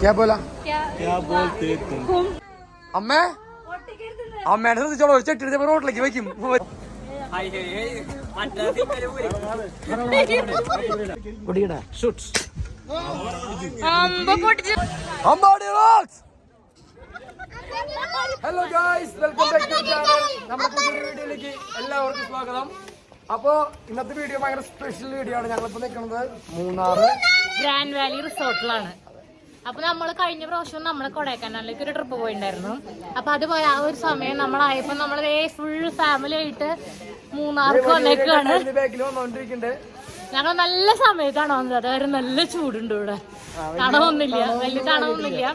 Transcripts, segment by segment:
क्या बोला क्या बोलते ക്യാ പോല അമ്മേ? അമ്മേനെ ശ്രദ്ധിച്ചോളൂ चट्टी ചെട്ടി എടുത്ത് റോട്ടിലേക്ക് വെക്കും hello guys welcome back to channel നമ്മുടെ പുതിയൊരു വീഡിയോയിലേക്ക് എല്ലാവർക്കും സ്വാഗതം. അപ്പോ ഇന്നത്തെ വീഡിയോ ഭയങ്കര സ്പെഷ്യൽ വീഡിയോ ആണ്. ഞങ്ങളിപ്പോ നിൽക്കുന്നത് മൂന്നാറ്. ഗ്രാൻഡ് വാലി റിസോർട്ടിലാണ് അപ്പൊ നമ്മൾ കഴിഞ്ഞ പ്രാവശ്യം നമ്മൾ കൊടൈക്കനാലിലേക്ക് ഒരു ട്രിപ്പ് പോയിണ്ടായിരുന്നു. അപ്പൊ അത് പോയ ആ ഒരു സമയം നമ്മളായപ്പോ നമ്മൾ ഫുൾ ഫാമിലി ആയിട്ട് മൂന്നാർക്ക് വന്നേക്കാണ്. ഞങ്ങൾ നല്ല സമയത്താണ് വന്നത്. അതായത് നല്ല ചൂടുണ്ട് ഇവിടെ. തണവൊന്നുമില്ല. വലിയ തണവൊന്നുമില്ല.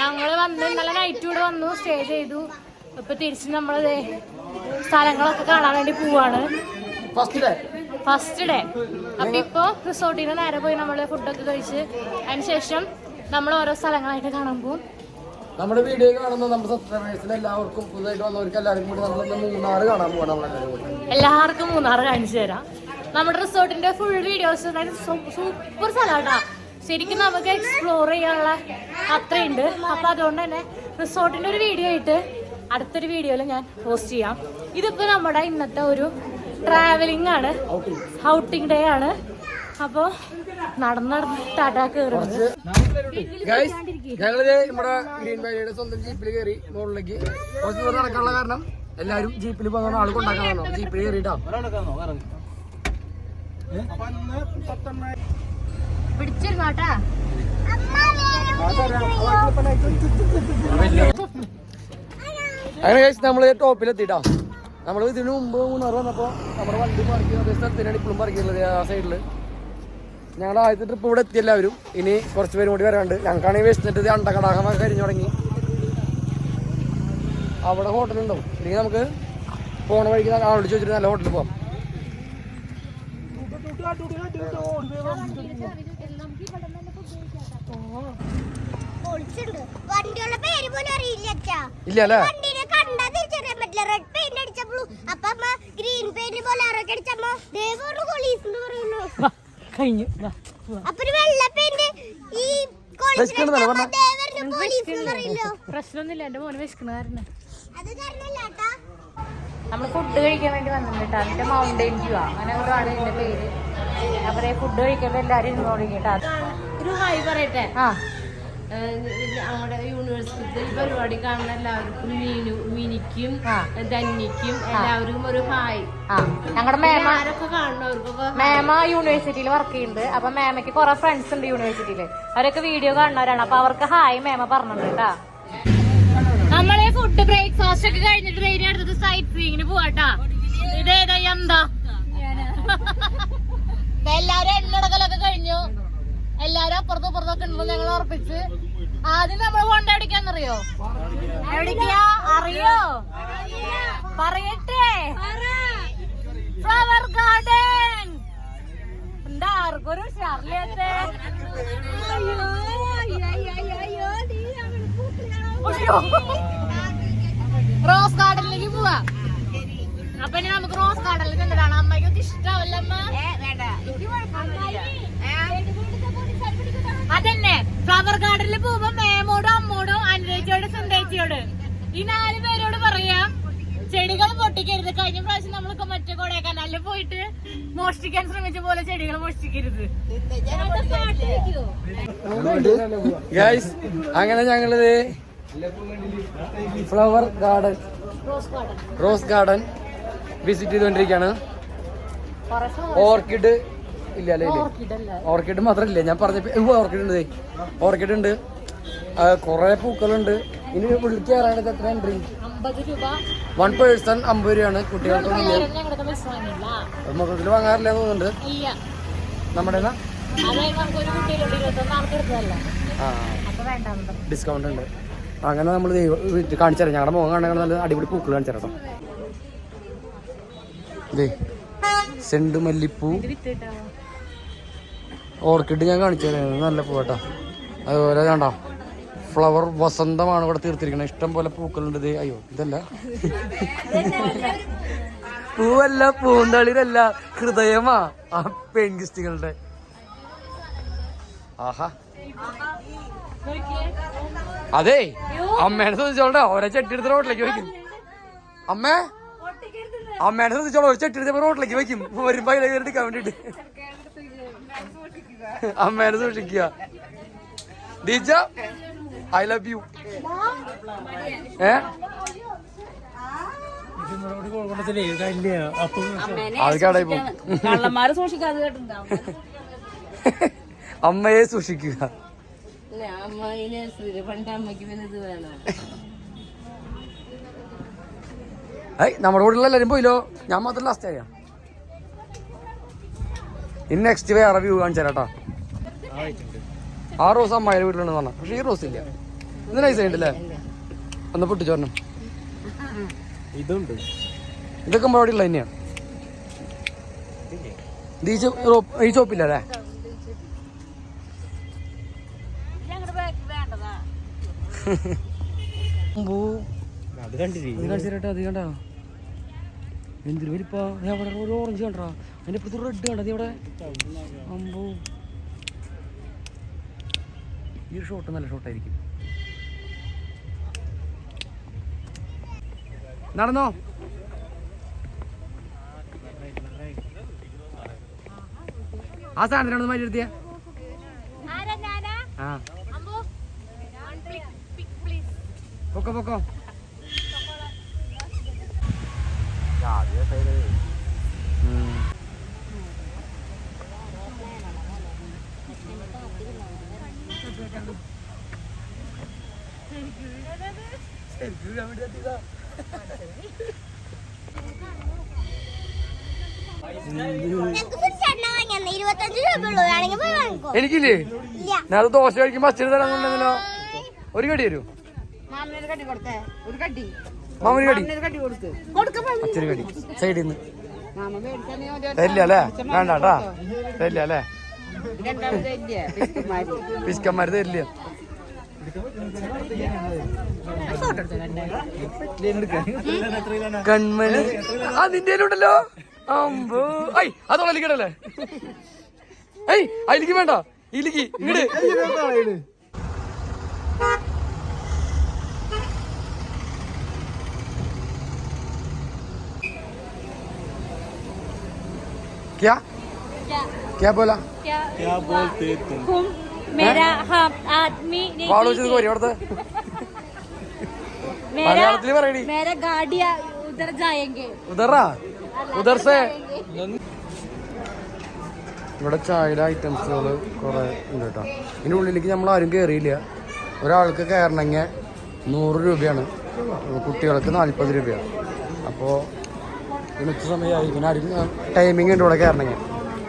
ഞങ്ങൾ വന്ന് നല്ല നൈറ്റ് ഇവിടെ വന്നു സ്റ്റേ ചെയ്തു. ഇപ്പൊ തിരിച്ച് നമ്മൾ സ്ഥലങ്ങളൊക്കെ കാണാൻ വേണ്ടി പോവാണ്. ഫസ്റ്റ് ഡേ ഫസ്റ്റ് ഡേ അപ്പൊ ഇപ്പൊ റിസോർട്ടിന് നേരെ പോയി നമ്മൾ ഫുഡൊക്കെ കഴിച്ച്. അതിനുശേഷം നമ്മൾ ഓരോ സ്ഥലങ്ങളായിട്ട് കാണാൻ പോകും നമ്മുടെ വീഡിയോ കാണുന്ന നമ്മുടെ സബ്സ്ക്രൈബേഴ്സിന് എല്ലാവർക്കും പുതുതായിട്ട് വന്നവർക്ക് എല്ലാവർക്കും കൂടി നമ്മൾ മൂന്നാറ് കാണാൻ പോകണം നമ്മളെല്ലാവരും കൂടി. എല്ലാവർക്കും മൂന്നാർ കാണിച്ചു തരാം. നമ്മുടെ റിസോർട്ടിന്റെ ഫുൾ വീഡിയോസ് സൂപ്പർ സ്ഥലമാട്ടാ. ശരിക്കും നമുക്ക് എക്സ്പ്ലോർ ചെയ്യാനുള്ള അത്രയുണ്ട്. അപ്പൊ അതുകൊണ്ട് തന്നെ റിസോർട്ടിന്റെ ഒരു വീഡിയോ ആയിട്ട് അടുത്തൊരു വീഡിയോയിൽ ഞാൻ പോസ്റ്റ് ചെയ്യാം. ഇതിപ്പോ നമ്മുടെ ഇന്നത്തെ ഒരു ട്രാവലിംഗ് ആണ്. ഔട്ടിംഗ് ഡേ ആണ്. അപ്പോ നടന്ന് നടന്ന് ടാറ്റാ കയറുന്നത് ഗൈസ് ഞങ്ങളിത് നമ്മുടെ ഗ്രീൻ വാലിയുടെ സ്വന്തം ജീപ്പിൽ കയറി മുകളിലേക്ക്. കുറച്ച് ദൂരം നടക്കാനുള്ള കാരണം എല്ലാരും ജീപ്പിൽ പോകുന്ന ആൾക്ക് പറഞ്ഞു ജീപ്പിൽ കയറിയിട്ടാ പിടിച്ചിരുന്നോട്ടാ അങ്ങനെ ഗൈസ് നമ്മൾ ടോപ്പിലെത്തിട്ടാ. നമ്മൾ ഇതിനു മുമ്പ് മൂന്നാറ് വന്നപ്പോൾ നമ്മുടെ വണ്ടി പാർക്ക് അതേ സ്ഥലത്തിനാണ് ഇപ്പോഴും പാർക്ക് ചെയ്യുന്നത് ആ സൈഡിൽ ഞങ്ങളുടെ ആദ്യത്തെ ട്രിപ്പ് ഇവിടെ എത്തി എല്ലാവരും. ഇനി കുറച്ച് പേരും കൂടി വരാണ്ട് ഞങ്ങൾക്കാണെങ്കിൽ വിശന്നിട്ട് അണ്ടകടാഹമൊക്കെ കരിഞ്ഞു തുടങ്ങി. അവിടെ ഹോട്ടലുണ്ടാവും ഇല്ലെങ്കിൽ നമുക്ക് പോണ വഴിക്ക് ആളോട് ചോദിച്ചിട്ട് നല്ല ഹോട്ടലിൽ പോവാം. ഇല്ലല്ലേ ഗ്രീൻ പെയിന്റ് പോലെ പോലീസ് കഴിഞ്ഞു. പ്രശ്നമൊന്നുമില്ല. എന്റെ മോന് വിശക്കണ കാരണം നമ്മൾ ഫുഡ് കഴിക്കാൻ വേണ്ടി വന്നിട്ടാ അതിന്റെ മൗണ്ടൈൻ വ്യൂ അങ്ങനെ ആണ് എന്റെ പേര്. അവരെ ഫുഡ് കഴിക്കുമ്പോ എല്ലാരും ഇരുന്നോളി കേട്ടോ. ഒരു ഹായ് പറയട്ടെ? ആ. നമ്മുടെ യൂണിവേഴ്സിറ്റി പരിപാടി കാണുന്ന എല്ലാവർക്കും മീനു മീനിക്കും. ധന്യക്കും എല്ലാവർക്കും ഒരു ഹായ്. ആ. ഞങ്ങളുടെ മേമ കാണുന്നവർക്കൊക്കെ മേമ യൂണിവേഴ്സിറ്റിയിൽ വർക്ക് ചെയ്യുന്നുണ്ട്. അപ്പൊ മേമയ്ക്ക് കുറെ ഫ്രണ്ട്സ് ഉണ്ട് യൂണിവേഴ്സിറ്റിയിൽ അവരൊക്കെ വീഡിയോ കാണുന്നവരാണ്. അപ്പൊ അവർക്ക് ഹായ് മേമ പറഞ്ഞിട്ടുണ്ട് കേട്ടാ നമ്മളെ ഫുഡ് ബ്രേക്ക്ഫാസ്റ്റ് ഒക്കെ കഴിഞ്ഞിട്ട് നേരെ അടുത്തത് സൈറ്റ് സീയിങ്ങിന് പോവാട്ടാ ഇതേതാ എന്താ? എല്ലാരും എണ്ണടക്കലൊക്കെ കഴിഞ്ഞു. എല്ലാരും അപ്പുറത്തും അപ്പുറത്തൊക്കെ ഉണ്ടെന്ന് ഞങ്ങൾ ഉറപ്പിച്ച്. ആദ്യം നമ്മൾ കൊണ്ട എവിടേക്കാന്നറിയോ എവിടേക്കാ അറിയോ? പറയട്ടെ. ഫ്ലവർ ഗാർഡൻ എന്താ ആർക്കൊരു റോസ് ഗാർഡനിലേക്ക് പോവാ. അപ്പൊ ഇനി നമുക്ക് റോസ് ഗാർഡനിൽ കണ്ടതാണ്. അമ്മയ്ക്ക് ഇഷ്ടാവല്ല അമ്മ? അതന്നെ. ഫ്ലവർ ഗാർഡനിൽ പോകുമ്പോ മേമോടും അമ്മോടും അനുരേച്ചിയോടും സുന്ദേച്ചിയോട് ഈ നാല് പേരോട് പറയാ ചെടികൾ പൊട്ടിക്കരുത്. കഴിഞ്ഞ പ്രാവശ്യം നമ്മളൊക്കെ മറ്റേ കൊടേക്കനാലിൽ പോയിട്ട് മോഷ്ടിക്കാൻ ശ്രമിച്ച പോലെ ചെടികൾ മോഷ്ടിക്കരുത്. ഗൈസ് അങ്ങനെ ഞങ്ങളിത് flower garden rose garden rose garden visit ചെയ്തുകൊണ്ടിരിക്കുകയാണ് ഓർക്കിഡ് ഇല്ല അല്ലേ? ഓർക്കിഡ് മാത്രമല്ല ഞാൻ പറഞ്ഞ ഓർക്കിഡ് ഉണ്ട്. ഓർക്കിഡ് ഉണ്ട്. കുറെ പൂക്കളുണ്ട്. ഇനി വിളിക്ക് കയറാനത് എത്ര എൻട്രി? വൺ പേഴ്സൺ അമ്പത് രൂപയാണ് കുട്ടികൾക്കൊന്നും മൊത്തത്തിൽ വാങ്ങാറില്ല തോന്നുന്നുണ്ട്. നമ്മുടെ ഡിസ്കൗണ്ട് ഉണ്ട്. അങ്ങനെ നമ്മൾ കാണിച്ചു തരാം ഞങ്ങളുടെ മുഖം കാണാൻ നല്ല അടിപൊളി പൂക്കൾ കാണിച്ചു തരാം ഇതേ സെണ്ട് മല്ലിപ്പൂ. ഓർക്കിഡ് ഞാൻ കാണിച്ചു തരാം. നല്ല പൂവട്ടാ അതുപോലെ കണ്ടോ ഫ്ലവർ വസന്തമാണ് ഇവിടെ തീർത്തിരിക്കുന്നത് ഇഷ്ടം പോലെ പൂക്കളുണ്ട് ഇത് അയ്യോ ഇതല്ല. പൂവല്ല പൂന്തളിരല്ല ഹൃദയമാ. ആ പെൺകിസ്റ്റുകളുടെ. ആഹാ. അതെ അമ്മേനെ ശ്രദ്ധിച്ചോളട്ടെ. ഓരോ ചെട്ടി എടുത്ത് റോട്ടിലേക്ക് വയ്ക്കും. അമ്മേ അമ്മേനെ ശ്രദ്ധിച്ചോളൂ. ഒരു ചെട്ടി എടുത്ത് റോട്ടിലേക്ക് വയ്ക്കും. വരുമ്പോ അതിലേക്ക് എടുക്കാൻ വേണ്ടിട്ട് അമ്മേനെ സൂക്ഷിക്കുക. Deeja I love you. ഏ? അത് കടയിൽ പോകും. അമ്മയെ സൂക്ഷിക്കുക. നമ്മുടെ കൂടെ എല്ലാരും പോയില്ലോ. ഞാൻ മാത്രം ലാസ്റ്റ് ആയ. ഇനി നെക്സ്റ്റ് വേറെ വ്യൂ കാണിച്ചു ആ റോസ് അമ്മായിയുടെ വീട്ടിലുണ്ടെന്ന് പറഞ്ഞ. പക്ഷെ ഈ റോസ് ഇല്ല. ഇത് നൈസ് ഉണ്ടല്ലേ ഒന്ന് പൊട്ടിച്ചോരണം ഇതുണ്ട്. ഇതൊക്കെ നമ്മുടെ അവിടെ ഉള്ള തന്നെയാണ് ഈ ചോപ്പില്ല അല്ലേ? എന്തൊരു വലിപ്പാ. ദേ അവിടെ ഒരു ഓറഞ്ച് കണ്ടാ. അതിന്റെ ഇപ്പുറത്ത് റെഡ് കണ്ടാ. നീ ഇവിടെ അമ്പോ ഈ ഒരു ഷോട്ട് നല്ല ഷോട്ടായിരിക്കും നടന്നോ? ആ സാധനത്തിനോട് മാറ്റി എടുത്തിയ ആ. പൊക്കോ പൊക്കോ. എനിക്കില്ലേ? ഞാൻ അത് ദോശ കഴിക്കുമ്പോ അച്ഛന് തരാന്നുണ്ടെങ്കിലോ ഒരു കടി തരൂ. മാമനൊരു കടി കൊടുത്തേ. ഒരു കടി. മാമന് കടി. കടി കൊടുത്ത്. അച്ഛന് കടി. സൈഡിൽ നിന്ന്. തരില്ല അല്ലേ? വേണ്ട കേട്ടാ. തരില്ല അല്ലേ? പിസ്കന്മാര്. തരില്ല. കൺമണി. നിന്റെ ഉണ്ടല്ലോ അമ്പോ. ഐ അതോളം കിടല്ലേ ഐ അതിലേക്ക് വേണ്ട. ഇലിക്ക് ഇങ്ങട്. क्या क्या बोला क्या बोलते तुम तुम मेरा हम आदमी नहीं വാള് വെച്ചത് കോരി അവിടുത്തെ मेरा മലയാളത്തിൽ പറയടി मेरा गाड़िया उधर जाएंगे ഉദറാ ഉദർസേ ഇവിടെ ചായയുടെ ഐറ്റംസുകൾ കുറെ ഉണ്ട് കേട്ടോ ഇതിൻ്റെ ഉള്ളിലേക്ക് നമ്മൾ ആരും കയറിയില്ല ഒരാൾക്ക് കയറണമെങ്കിൽ നൂറ് രൂപയാണ് കുട്ടികൾക്ക് നാൽപ്പത് രൂപയാണ് അപ്പോൾ ഇതിന് ഉച്ച സമയമായി പിന്നെ ആരും ടൈമിംഗ് ഉണ്ട് ഇവിടെ കയറണമെങ്കിൽ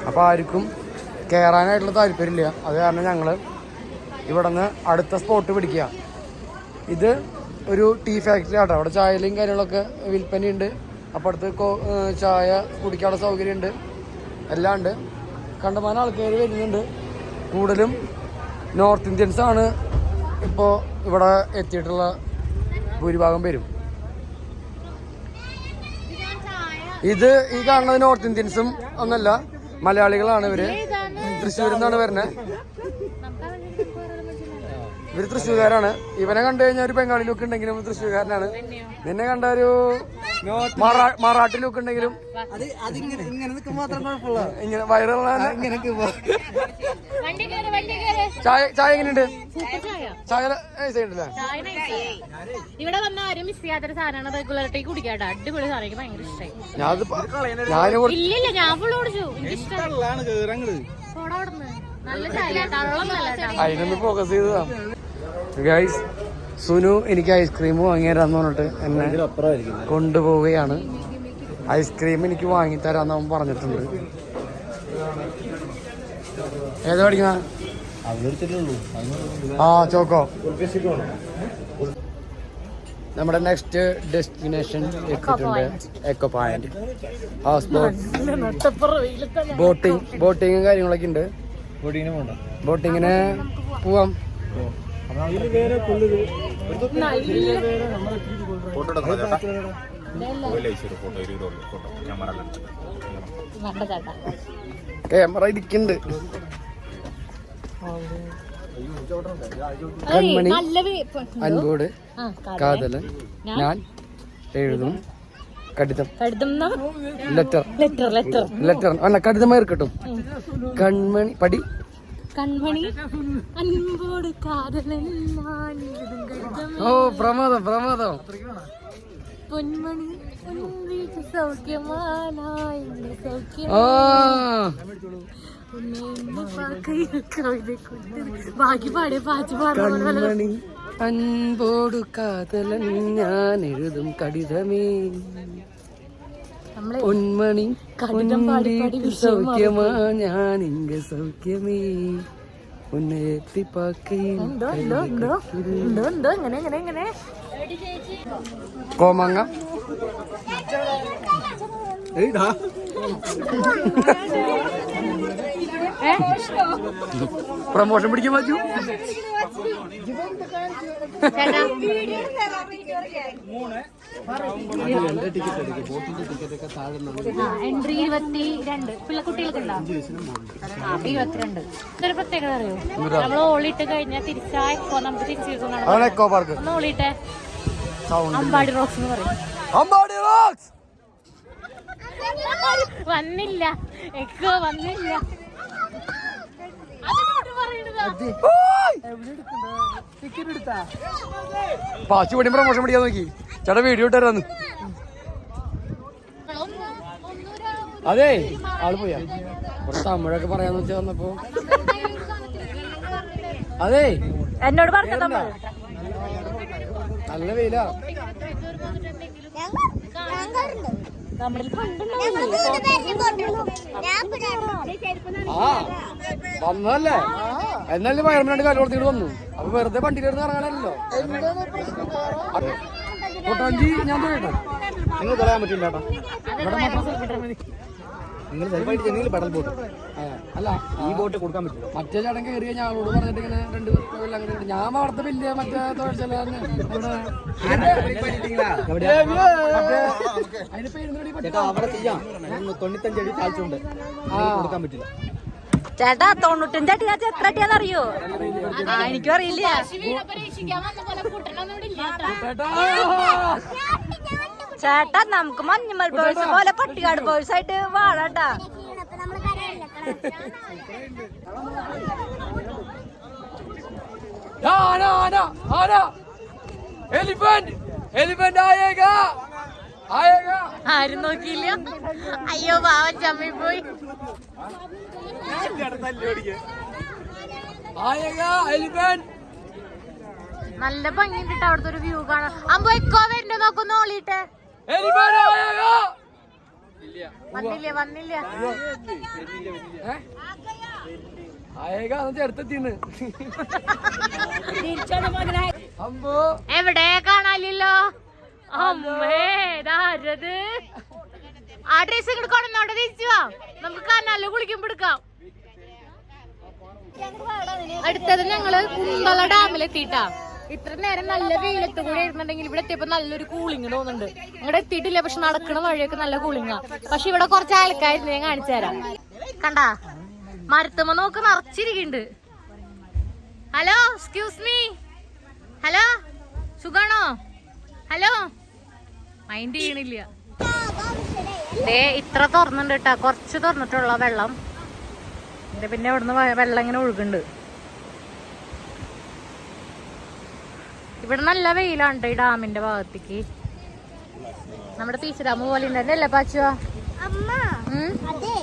അപ്പോൾ ആർക്കും കയറാനായിട്ടുള്ള താല്പര്യമില്ല. അത് കാരണം ഞങ്ങൾ ഇവിടെ നിന്ന് അടുത്ത സ്പോട്ട് പിടിക്കുക. ഇത് ഒരു ടീ ഫാക്ടറി ആട്ടോ. അവിടെ ചായയിലും കാര്യങ്ങളൊക്കെ വിൽപ്പനയുണ്ട്. അപ്പോൾ അടുത്ത് ചായ കുടിക്കാനുള്ള സൗകര്യമുണ്ട്. എല്ലാം ഉണ്ട്. കണ്ടമാനം ആൾക്കാർ വരുന്നുണ്ട്. കൂടുതലും നോർത്ത് ഇന്ത്യൻസ് ആണ് ഇപ്പോൾ ഇവിടെ എത്തിയിട്ടുള്ള ഭൂരിഭാഗം പേരും. ഇത് ഈ കാണുന്നത് നോർത്ത് ഇന്ത്യൻസും ഒന്നല്ല. മലയാളികളാണ് ഇവർ. തൃശ്ശൂരിൽ നിന്നാണ് വരുന്നത് ഇവർ തൃശ്ശൂർകാരാണ്. ഇവനെ കണ്ടു കഴിഞ്ഞാൽ ഒരു ബംഗാളിലൊക്കെ ഉണ്ടെങ്കിലും തൃശ്ശൂർകാരനാണ്. നിന്നെ കണ്ട ഒരു മറാ- മറാഠി ലുക്ക് ഉണ്ടെങ്കിലും ഇങ്ങനെ വൈറൽ വണ്ടി കയറി വണ്ടി കയറി ചായ എങ്ങനെയുണ്ട്? സൂപ്പർ ചായ. ഇവിടെ വന്ന ആരും മിസ് ചെയ്യാത്തൊരു സാധനമാണ് റെഗുലറായിട്ട് കുടിക്കാട്ടോ അടിപൊളി സാധനം. എനിക്ക് ഭയങ്കര ഇഷ്ടമായി ഞാനത് ഞാൻ ഇല്ലില്ല ഞാൻ എനിക്ക് നല്ല ചായ. കള്ളം നല്ല കേട്ടോ. അതിനൊന്ന് ഫോക്കസ് ചെയ്തതാ. ഗൈസ് സുനു എനിക്ക് ഐസ്ക്രീം വാങ്ങിത്തരാന്ന് പറഞ്ഞിട്ട് എന്നെ കൊണ്ടുപോവുകയാണ്. ഐസ്ക്രീം എനിക്ക് വാങ്ങിത്തരാന്ന് അവൻ പറഞ്ഞിട്ടുണ്ട്. ഏതാ പഠിക്കുന്ന? ആ ചോക്കോ. നമ്മുടെ നെക്സ്റ്റ് ഡെസ്റ്റിനേഷൻ എത്തിയിട്ടുണ്ട് echo point house boat boating ബോട്ടിങ്ങും കാര്യങ്ങളൊക്കെ ഉണ്ട്. ബോട്ടിങ്ങിന് പോണ്ട. വേറെ ചേട്ടാ? ക്യാമറ ഇരിക്കുന്നുണ്ട്. കൺമണി, നല്ല വേ- ഇപ്പൊ- അൻപോട് ആ, കാതലൻ. ഞാൻ എഴുതും കടിതം. ലെറ്റർ ലെറ്റർ ലെറ്റർ ലെറ്റർ അല്ല കടിതമായി ഇരിക്കട്ടും കൺമണി പടി. കൺമണി. അൻപോട് കാതലൻ ഞാൻ എഴുതും ഓ പ്രമാദം പ്രമാദം. പൊന്മണി സൗഖ്യമാനായി സൗഖ്യം. ബാക്കി പാടിയ പാച്ച് അൻപോടു കാതലൻ ഞാൻ എഴുതും കടിതമേ. പൊന്മണി സൗഖ്യമാ ഞാൻ സൗഖ്യമേ. എങ്ങനെ കോമങ്ങ. ഏ? പ്രമോഷൻ പിടിക്കാൻ പറ്റൂ? എൻട്രി ഇരുപത്തി രണ്ട് പിള്ളക്കുട്ടികൾക്ക് ഉണ്ടോ? ആ ഇരുപത്തിരണ്ട്. ഇതൊരു പ്രത്യേകത അറിയോ? നമ്മൾ ഓളിട്ട് കഴിഞ്ഞാൽ തിരിച്ചാ എക്കോ നമുക്ക് തിരിച്ചു ഒന്ന് ഓളിട്ടെ അമ്പാടി റോക്സ് എന്ന് പറയും. അമ്പാടി റോക്സ് വന്നില്ല. എക്കോ വന്നില്ല. പാച്ചു പടി പ്രമോഷൻ പിടിക്കാൻ നോക്കി. ചേട്ടാ വീഡിയോ ഇട്ടാരാന്ന്. അതെ ആൾ പോയാ. കുറച്ച് തമിഴൊക്കെ പറയാന്ന് വെച്ചാ വന്നപ്പോ. അതെ. എന്നോട് പറഞ്ഞ നല്ല വെയിലാ. ആ വന്നതല്ലേ എന്നാലും വയറിനാണ്ട് കാൽ കൊടുത്തിട്ട് വന്നു അപ്പൊ വെറുതെ വണ്ടിയിലിരുന്ന് ഇറങ്ങാനല്ലോ കൊട്ടാഞ്ചി ഞാൻ പോയിട്ടോ നിങ്ങൾ പറയാൻ പറ്റില്ല ചേട്ടാ സെൽഫായിട്ട് ചെന്നെങ്കിൽ പെടൽ ബോട്ട്. അല്ല ഈ ബോട്ട് കൊടുക്കാൻ പറ്റില്ല. മറ്റേ ചേട്ടൻ കയറിയ ആളോട് പറഞ്ഞിട്ട് ഇങ്ങനെ രണ്ട് കൊല്ലം അങ്ങനെ ഞാൻ വളർത്ത വലിയ മറ്റേ ചേട്ടാ അവിടെ ചെയ്യാം. തൊണ്ണൂറ്റഞ്ച് അടി താഴ്ചയുണ്ട് കൊടുക്കാൻ പറ്റില്ല. ചേട്ടാ തൊണ്ണൂറ്റഞ്ച് അടി ഞാൻ എത്ര അടിയാന്ന് അറിയോ? ആ എനിക്കും അറിയില്ല. ചേട്ടാ നമുക്ക് മഞ്ഞുമൽ ബോയ്സ് പോലെ പട്ടികാട് ബോയ്സ് ആയിട്ട് വാഴട്ടാ ആന ആന ആന എലിഫന്റ് എലിഫന്റ് ആരും നോക്കിയില്ല. അയ്യോ പാവൻ ചമ്മി പോയി. നല്ല ഭംഗിയുണ്ട് കിട്ടാ അവിടുത്തെ ഒരു വ്യൂ കാണാൻ. അമ്പോ എക്കോ വരുന്നുണ്ട് നോക്കുന്നു ഓളിട്ടെ എവിടെ കാണാനില്ലല്ലോ? അമ്മേ ഇതാരത്? ആ ഡ്രസ് ഇങ്ങോട്ട് കൊണ്ടുവന്നോട്ടെ തിരിച്ചു നമുക്ക് കനാലിൽ കുളിക്കുമ്പോ എടുക്കാം. അടുത്തത് ഞങ്ങൾ കുന്തള ഡാമിലെത്തിട്ടാ. ഇത്ര നേരം നല്ല വെയിലത്ത് കൂടെ ഇരുന്നുണ്ടെങ്കിൽ ഇവിടെ എത്തിയപ്പോ നല്ലൊരു കൂളിംഗ് തോന്നുന്നുണ്ട്. ഇവിടെ എത്തിയിട്ടില്ല പക്ഷെ നടക്കണ വഴിയൊക്കെ നല്ല കൂളിംഗാ പക്ഷെ ഇവിടെ കുറച്ച് ആൾക്കാരുണ്ട് ഞാൻ കാണിച്ചു തരാം. കണ്ടാ? മരത്തുമ്പോ നോക്ക് നിറച്ചിരിക്കുന്നുണ്ട്. ഹലോ എക്സ്ക്യൂസ് മീ ഹലോ സുഖാണോ? ഹലോ? മൈൻഡ് ചെയ്യണില്ല. ദേ ഇത്ര തുറന്നുണ്ട് കേട്ടാ. കുറച്ച് തുറന്നിട്ടുള്ള വെള്ളം. പിന്നെ ഇവിടുന്ന് വെള്ളം ഇങ്ങനെ ഒഴുകുന്നുണ്ട്. ഇവിടെ നല്ല വെയിലാണ് ഈ ഡാമിന്റെ ഭാഗത്തേക്ക്. നമ്മുടെ ടീച്ചർ ഡാം പോലെ തന്നെ അല്ലേ പാച്ചുവാ? അമ്മ അതെ.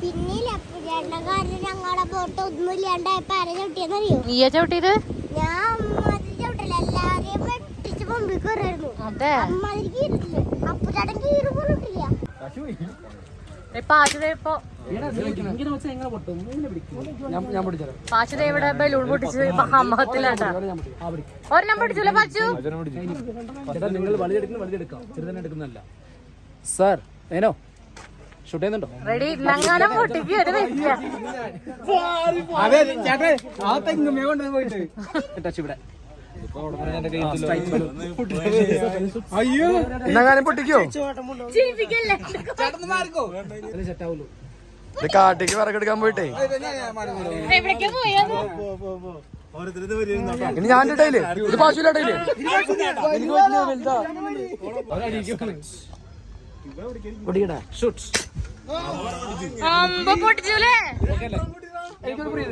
പിന്നില്ല കാരണം ഞങ്ങളുടെ ബോട്ട് ഒന്നും ഇല്ലാണ്ടായപ്പോ ആരെ ചവിട്ടിയെന്നറിയോ? നീയ ചവിട്ടിയത്? ഞാൻ അമ്മാതിരി ചവിട്ടില്ല എല്ലാരെയും വെട്ടിച്ച് കയറായിരുന്നു കീറിട്ടില്ല? ചേട്ടൻ കീറ് പോലിട്ടില്ല ദേ പാച്ചു ദേ ഇപ്പൊ ഞാൻ ഞാൻ പിടിച്ചത് പാച്ചു ദേ ഇവിടെ ബലൂൺ പൊട്ടിച്ച് അമ്മഹത്തിലാട്ടാ ഒരെണ്ണം പിടിച്ചല്ലോ പാച്ചു? ചേട്ടാ നിങ്ങൾ വലുതെടുക്കുന്ന വലുതെടുക്കാം ചെറുതന്നെ എടുക്കുന്നല്ല സാർ ഏനോ ഷൂട്ട് ചെയ്യുന്നുണ്ടോ? റെഡി നങ്ങാനം പൊട്ടിക്ക് ഒരു അതെ ആ ടച്ച് ഇവിടെ. അയ്യോ. എന്നാലും പൊട്ടിക്കോ? ഇത് കാട്ടിക്ക് വിറകെടുക്കാൻ പോയിട്ടേ. ഇനി ഞാൻ ഇടയിൽ. ഇത് പാശുലാട്ടയില്ലേ വലുതാ. പൊടിക്കടാ. ഷൂട്ട്സ് അമ്പ പൊട്ടിച്ചൂലേ? എനിക്കൊരു പ്രിയ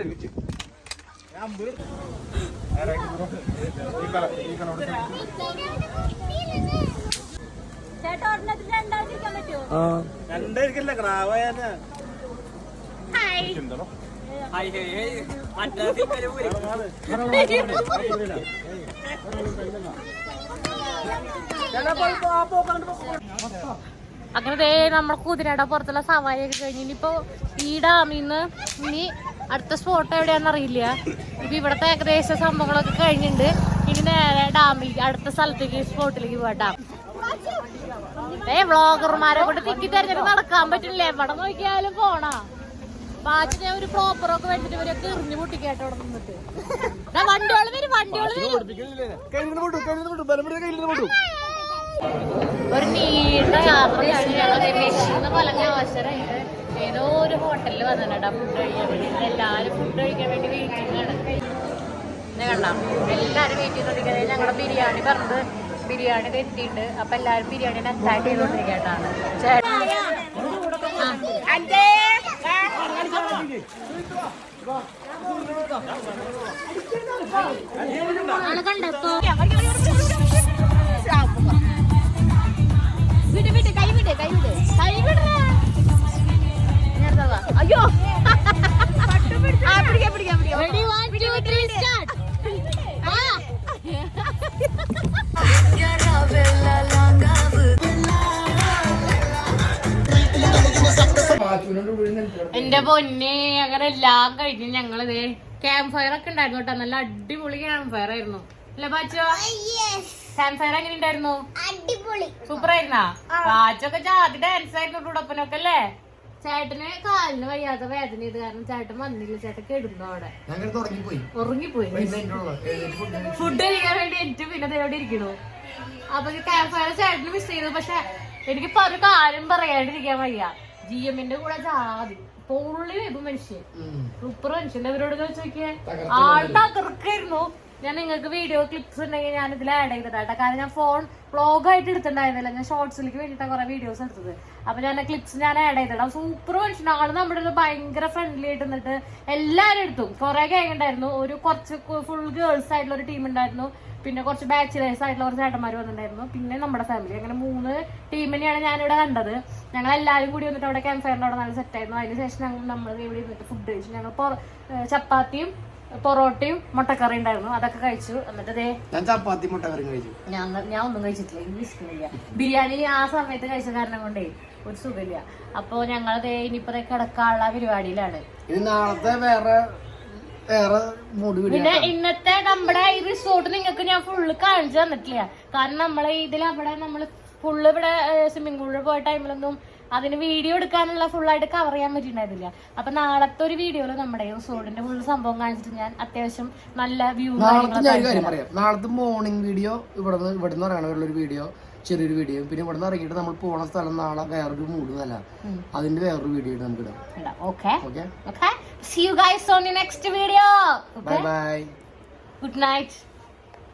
അങ്ങനെ ദേ നമ്മുടെ കുതിരയുടെ പുറത്തുള്ള സവാരി ഒക്കെ കഴിഞ്ഞ് ഇനിയിപ്പോ ഈ ഡാമിൽ നിന്ന് ഇനി അടുത്ത സ്പോട്ട് എവിടെയാണെന്ന് അറിയില്ല. ഇപ്പൊ ഇവിടത്തെ ഏകദേശ സംഭവങ്ങളൊക്കെ കഴിഞ്ഞിട്ടുണ്ട്. ഇനി നേരെ ഡാമിലേക്ക് അടുത്ത സ്ഥലത്തേക്ക് സ്പോട്ടിലേക്ക് പോകാം ഏ വ്ളോഗർമാരെ കൊണ്ട് തിക്കി തെരഞ്ഞെടുപ്പ് നടക്കാൻ പറ്റില്ല. എവിടെ നോക്കിയാലും പോണാ. പാച്ചിനെ ഒരു പ്രോപ്പറൊക്കെ വെച്ചിട്ട് ഇവരൊക്കെ എറിഞ്ഞു പൊട്ടിക്കേട്ടോ അവിടെ നിന്നിട്ട്. ഒരു നീണ്ട യാത്രയാണ് ഞങ്ങൾ പലഞ്ഞ അവസരമായിട്ട് ഏതോ ഒരു ഹോട്ടലിൽ വന്നിട്ടാ ഫുഡ് കഴിക്കാൻ വേണ്ടി. എല്ലാവരും ഫുഡ് കഴിക്കാൻ വേണ്ടി വെയിറ്റിംഗ് ആണ്. ഇത് കണ്ടോ? എല്ലാവരും വെയിറ്റ് ചെയ്തോണ്ടിരിക്കുന്നത് ഞങ്ങളുടെ ബിരിയാണി പറഞ്ഞത് ബിരിയാണി എത്തിയിട്ടുണ്ട്. അപ്പൊ എല്ലാവരും ബിരിയാണി അറ്റാക്ക് ചെയ്തോണ്ടിരിക്കട്ടാണ് ചേട്ടാ ആൾ കണ്ടെത്തോ വിട് വിട് കൈ വിട് കൈ വിട്. കൈ വിടറാ അയ്യോ. ആ പിടിക്കാം പിടിക്കാം പിടിക്കാം. റെഡി 1 2 3 സ്റ്റാർട്ട് ആ. എന്റെ പൊന്നെ അങ്ങനെ എല്ലാം കഴിഞ്ഞ് ഞങ്ങളത് ക്യാമ്പ് ഫയർ ഒക്കെ ഉണ്ടായിരുന്നു കേട്ടോ. നല്ല അടിപൊളി ക്യാമ്പ് ഫയർ ആയിരുന്നു. അല്ലേ പാച്ചോ? ക്യാമ്പ് ഫയർ എങ്ങനെ ഉണ്ടായിരുന്നു? അടിപൊളി. സൂപ്പർ ആയിരുന്നാ? പാച്ചൊക്കെ ജാതി ഡാൻസ് ആയിരുന്നു കൂടപ്പനൊക്കെ അല്ലേ? ചേട്ടന് കാലിന് വയ്യാത്ത വേദന ചെയ്ത് കാരണം ചേട്ടൻ വന്നില്ല. ചേട്ടൻ കെടുന്നു അവിടെ. ഉറങ്ങിപ്പോയി. ഫുഡ് കഴിക്കാൻ വേണ്ടി എനിക്ക് പിന്നെ ദേ ഇവിടെ ഇരിക്കണു അപ്പൊ ക്യാഫായ ചേട്ടന് മിസ് ചെയ്തു. പക്ഷെ എനിക്ക് ഇപ്പൊ ഒരു കാര്യം പറയാണ്ടിരിക്കാൻ വയ്യ. ജി എമ്മിന്റെ കൂടെ ജാതി പൊള്ളി വരും മനുഷ്യൻ. സൂപ്പർ മനുഷ്യന്റെ അവരോട് ചോദിച്ചു? നോക്കിയേ ആൾ തകർക്കായിരുന്നു. ഞാൻ നിങ്ങൾക്ക് വീഡിയോ ക്ലിപ്സ് ഉണ്ടെങ്കിൽ ഞാൻ ഇതിൽ ആഡ് ചെയ്തിട്ടാ കാരണം ഞാൻ ഫോൺ വ്ളോഗ് ആയിട്ട് എടുത്തിട്ടുണ്ടായിരുന്നില്ല. ഞാൻ ഷോർട്സിലേക്ക് വേണ്ടിയിട്ടാണ് കുറെ വീഡിയോസ് എടുത്തത്. അപ്പൊ ഞാൻ ക്ലിപ്സ് ഞാൻ ആഡ് ചെയ്തിടാം സൂപ്പർ മനുഷ്യൻ ആൾ നമ്മുടെ ഭയങ്കര ഫ്രണ്ട്ലി ആയിട്ട് നിന്നിട്ട് എല്ലാവരും എടുത്തും. കുറെ കേണ്ടായിരുന്നു ഉണ്ടായിരുന്നു. ഒരു കുറച്ച് ഫുൾ ഗേൾസ് ആയിട്ടുള്ള ഒരു ടീം ഉണ്ടായിരുന്നു. പിന്നെ കുറച്ച് ബാച്ചിലേഴ്സ് ആയിട്ടുള്ള കുറച്ച് ചേട്ടന്മാർ വന്നിട്ടുണ്ടായിരുന്നു. പിന്നെ നമ്മുടെ ഫാമിലി അങ്ങനെ മൂന്ന് ടീമിനെയാണ് ഞാനിവിടെ കണ്ടത്. ഞങ്ങൾ എല്ലാവരും കൂടി വന്നിട്ട് അവിടെ ക്യാമ്പ് ഫയറിന്റെ അവിടെ നല്ല സെറ്റ് ആയിരുന്നു. അതിന് ശേഷം ഞങ്ങൾ നമ്മൾ ഇവിടെ ഇരുന്നിട്ട് ഫുഡ് കഴിച്ചു. ഞങ്ങൾ ചപ്പാത്തിയും പൊറോട്ടയും മുട്ടക്കറി ഉണ്ടായിരുന്നു. അതൊക്കെ കഴിച്ചു. എന്നിട്ട് ഞാൻ ചപ്പാത്തി കഴിച്ചു. ഞാൻ ഞാൻ ഒന്നും കഴിച്ചിട്ടില്ല. ഇഷ്ടമില്ല ബിരിയാണി ആ സമയത്ത് കഴിച്ച കാരണം കൊണ്ടേ ഒരു സുഖമില്ല. അപ്പൊ ഞങ്ങളതേ ഇനിയിപ്പോ കിടക്കാനുള്ള പരിപാടിയിലാണ്. ഇനി നാളത്തെ വേറെ വേറെ പിന്നെ ഇന്നത്തെ നമ്മുടെ ഈ റിസോർട്ട് നിങ്ങൾക്ക് ഞാൻ ഫുള്ള് കാണിച്ചു തന്നിട്ടില്ല. കാരണം നമ്മളെ ഇതിൽ അവിടെ നമ്മൾ ഫുള്ള് ഇവിടെ സ്വിമ്മിംഗ് പൂളിൽ പോയ ടൈമിലൊന്നും അതിന് വീഡിയോ എടുക്കാനുള്ള ഫുള്ളായിട്ട് കവർ ചെയ്യാൻ പറ്റിയിട്ടുണ്ടായിരുന്നില്ല. അപ്പൊ നാളത്തെ ഒരു വീഡിയോയിൽ നമ്മുടെ റിസോർട്ടിന്റെ ഫുൾ സംഭവം കാണിച്ചിട്ട് ഞാൻ അത്യാവശ്യം നല്ല വ്യൂ നാളത്തെ ഞാൻ ഒരു കാര്യം പറയാം. നാളത്തെ മോർണിംഗ് വീഡിയോ ഇവിടുന്ന് ഇവിടുന്ന് ഇറങ്ങണ ഒരു വീഡിയോ ചെറിയൊരു വീഡിയോ പിന്നെ ഇവിടുന്ന് ഇറങ്ങിയിട്ട് നമ്മൾ പോണ സ്ഥലം നാളെ വേറൊരു മൂഡ് നല്ല അതിന്റെ വേറൊരു വീഡിയോ നമുക്ക് ഇടാം. Okay okay okay see you guys on next video bye bye good night